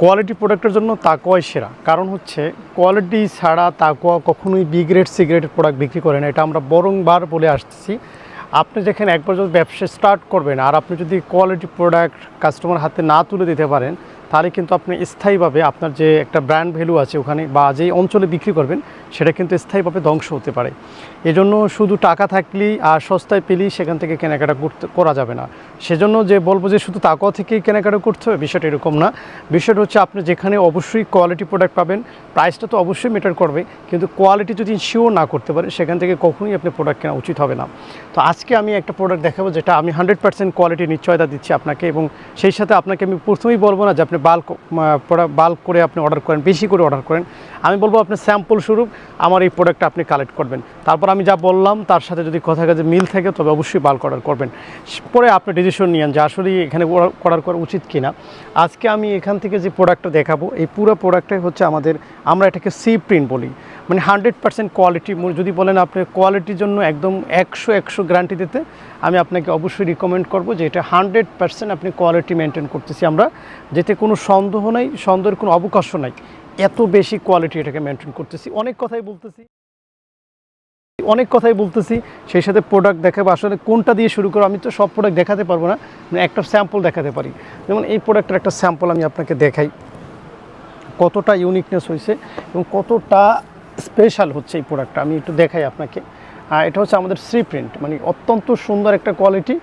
Quality প্রোডাক্টের জন্য তাকোয়াই সেরা। কারণ হচ্ছে কোয়ালিটি ছাড়া তাকোয়া কখনোই বিগ্রেড গ্রেড সি গ্রেডের প্রোডাক্ট বিক্রি করে না। এটা আমরা বরংবার বলে আসতেছি। আপনি যেখানে একবার যদি ব্যবসা স্টার্ট করবেন, আর আপনি যদি কোয়ালিটি প্রোডাক্ট কাস্টমার হাতে না তুলে দিতে পারেন তাহলে কিন্তু আপনি স্থায়ীভাবে আপনার যে একটা ব্র্যান্ড ভ্যালু আছে ওখানে বা যেই অঞ্চলে বিক্রি করবেন, সেটা কিন্তু স্থায়ীভাবে ধ্বংস হতে পারে। এজন্য শুধু টাকা থাকলেই আর সস্তায় পেলেই সেখান থেকে কেনাকাটা করতে, করা যাবে না। সেজন্য যে বলব যে শুধু তাকওয়া থেকেই কেনাকাটা করতে হবে, বিষয়টা এরকম না। বিষয়টা হচ্ছে আপনি যেখানে অবশ্যই কোয়ালিটি প্রোডাক্ট পাবেন প্রাইসটা তো অবশ্যই মেটার করবে, কিন্তু কোয়ালিটি যদি শিওর না করতে পারে, সেখান থেকে কখনোই আপনি প্রোডাক্ট কেনা উচিত হবে না। তো আজকে আমি একটা প্রোডাক্ট দেখাবো যেটা আমি হান্ড্রেড পার্সেন্ট কোয়ালিটি নিশ্চয়তা দিচ্ছি আপনাকে এবং সেই সাথে আপনাকে আমি প্রথমেই বলব না যে আপনি বাল্ক বাল্ক করে আপনি অর্ডার করেন, বেশি করে অর্ডার করেন। আমি বলব আপনি স্যাম্পল স্বরূপ আমার এই প্রোডাক্টটা আপনি কালেক্ট করবেন। তারপর আমি যা বললাম, তার সাথে যদি কথা কাজে মিল থাকে, তবে অবশ্যই বাল্ক অর্ডার করবেন। পরে আপনি ডিসিশন নিয়েন যে আসলে এখানে অর্ডার করা উচিত কিনা। আজকে আমি এখান থেকে যে প্রোডাক্টটা দেখাবো, এই পুরো প্রোডাক্টটাই হচ্ছে আমাদের, আমরা এটাকে সি প্রিন্ট বলি। মানে হান্ড্রেড পার্সেন্ট কোয়ালিটি যদি বলেন আপনি কোয়ালিটির জন্য একদম একশো একশো গ্যারান্টি দিতে, আমি আপনাকে অবশ্যই রিকমেন্ড করব যে এটা হান্ড্রেড পার্সেন্ট আপনি কোয়ালিটি মেনটেন করতেছি আমরা, যেতে কোনো সন্দেহ নাই, সন্দেহের কোনো অবকাশ নাই। এত বেশি কোয়ালিটি এটাকে মেনটেন করতেছি। অনেক কথাই বলতেছি। অনেক কথাই বলতেছি। সেই সাথে প্রোডাক্ট দেখাবো। আসলে কোনটা দিয়ে শুরু করো আমি তো সব প্রোডাক্ট দেখাতে পারব না। মানে একটা স্যাম্পল দেখাতে পারি। যেমন এই প্রোডাক্টের একটা স্যাম্পল আমি আপনাকে দেখাই। কতটা ইউনিকনেস হয়েছে এবং কতটা স্পেশাল হচ্ছে এই প্রোডাক্টটা আমি একটু দেখাই আপনাকে। এটা হচ্ছে আমাদের সি প্রিন্ট মানে অত্যন্ত সুন্দর একটা কোয়ালিটি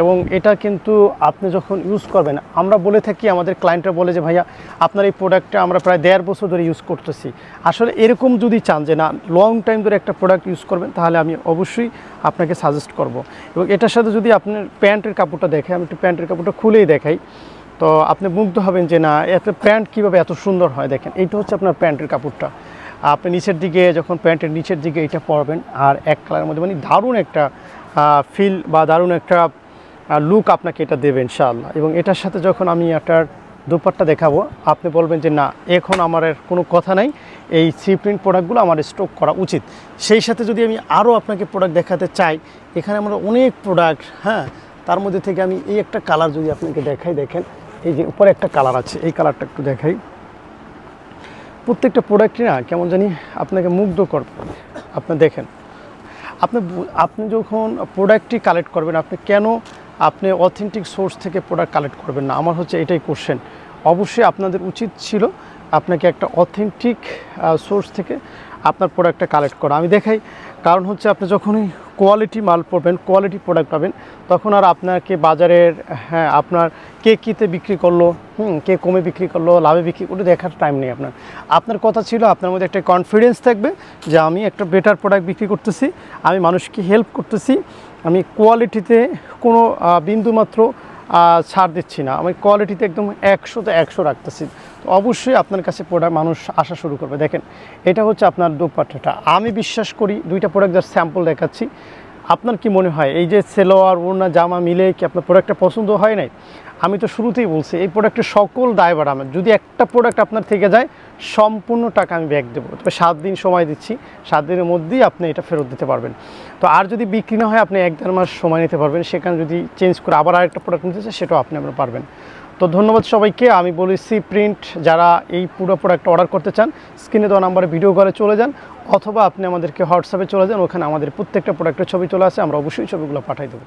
এবং এটা কিন্তু আপনি যখন ইউজ করবেন, আমরা বলে থাকি, আমাদের ক্লায়েন্টরা বলে যে, ভাইয়া, আপনার এই প্রোডাক্টটা আমরা প্রায় দেড় বছর ধরে ইউজ করতেছি। আসলে এরকম যদি চান যে, না লং টাইম ধরে একটা প্রোডাক্ট ইউজ করবেন, তাহলে আমি অবশ্যই আপনাকে সাজেস্ট করব। এবং এটার সাথে যদি আপনার প্যান্টের কাপড়টা দেখে আমি একটু প্যান্টের কাপড়টা খুলেই দেখাই, তো আপনি মুগ্ধ হবেন যে, না, এত প্যান্ট কীভাবে এত সুন্দর হয়? দেখেন, এইটা হচ্ছে আপনার প্যান্টের কাপড়টা। আপনি নিচের দিকে যখন প্যান্টের নিচের দিকে এটা পরবেন, আর এক কালারের মধ্যে মানে দারুণ একটা ফিল বা দারুণ একটা লুক আপনাকে এটা দেবে ইনশাআল্লাহ। এবং এটার সাথে যখন আমি এটার দুপাট্টা দেখাবো, আপনি বলবেন যে না, এখন আমার কোনো কথা নাই, এই সি প্রিন্ট প্রোডাক্টগুলো আমার স্টক করা উচিত। সেই সাথে যদি আমি আরও আপনাকে প্রোডাক্ট দেখাতে চাই, এখানে আমরা অনেক প্রোডাক্ট হ্যাঁ তার মধ্যে থেকে আমি এই একটা কালার যদি আপনাকে দেখাই, দেখেন, এই যে উপরে একটা কালার আছে, এই কালারটা একটু দেখাই। প্রত্যেকটা প্রোডাক্টই না কেমন জানি আপনাকে মুগ্ধ করবে আপনি দেখেন। আপনি আপনি যখন প্রোডাক্টটি কালেক্ট করবেন, আপনি কেন আপনি অথেন্টিক সোর্স থেকে প্রোডাক্ট কালেক্ট করবেন না? আমার হচ্ছে এটাই কোশ্চেন অবশ্যই আপনাদের উচিত ছিল আপনাকে একটা অথেন্টিক সোর্স থেকে আপনার প্রোডাক্টটা কালেক্ট করা। আমি দেখাই, কারণ হচ্ছে আপনি যখনই কোয়ালিটি মাল পড়বেন কোয়ালিটি প্রোডাক্ট পাবেন। তখন আর আপনাকে বাজারের হ্যাঁ আপনার কে কীতে বিক্রি করল, হুম, কে কমে বিক্রি করল, লাভে বিক্রি করল দেখার টাইম নেই আপনার। আপনার কথা ছিল, আপনার মধ্যে একটা কনফিডেন্স থাকবে যে আমি একটা বেটার প্রোডাক্ট বিক্রি করতেছি, আমি মানুষকে হেল্প করতেছি, আমি কোয়ালিটিতে কোনো বিন্দুমাত্র ছাড় দিচ্ছি না। আমি কোয়ালিটিতে একদম একশোতে একশো রাখতেছি। তো অবশ্যই আপনার কাছে প্রোডাক্ট মানুষ আসা শুরু করবে। দেখেন, এটা হচ্ছে আপনার দোপাট্টাটা। আমি বিশ্বাস করি দুইটা প্রোডাক্ট যার স্যাম্পল দেখাচ্ছি। আপনার কি মনে হয়, এই যে সেলোয়ার, ওড়না, জামা মিলে কি আপনার প্রোডাক্টটা পছন্দ হয় নাই? আমি তো শুরুতেই বলছি, এই প্রোডাক্টের সকল দায়বার আমার। যদি একটা প্রোডাক্ট আপনার থেকে যায়, সম্পূর্ণ টাকা আমি ব্যাক দেবো। তবে সাত দিন সময় দিচ্ছি, সাত দিনের মধ্যেই আপনি এটা ফেরত দিতে পারবেন। তো আর যদি বিক্রি না হয়, আপনি এক দেড় মাস সময় নিতে পারবেন। সেখানে যদি চেঞ্জ করে আবার আরেকটা প্রোডাক্ট নিতে চাই সেটাও আপনি আপনার পারবেন। তো ধন্যবাদ সবাইকে, আমি বলি সি প্রিন্ট, যারা এই পুরো প্রোডাক্ট অর্ডার করতে চান, স্ক্রিনে দেওয়া নাম্বারে ভিডিও করে চলে যান, অথবা আপনি আমাদেরকে হোয়াটসঅ্যাপে চলে যান, ওখানে আমাদের প্রত্যেকটা প্রোডাক্টের ছবি চলে আসে, আমরা অবশ্যই ছবিগুলো পাঠাই দেবো।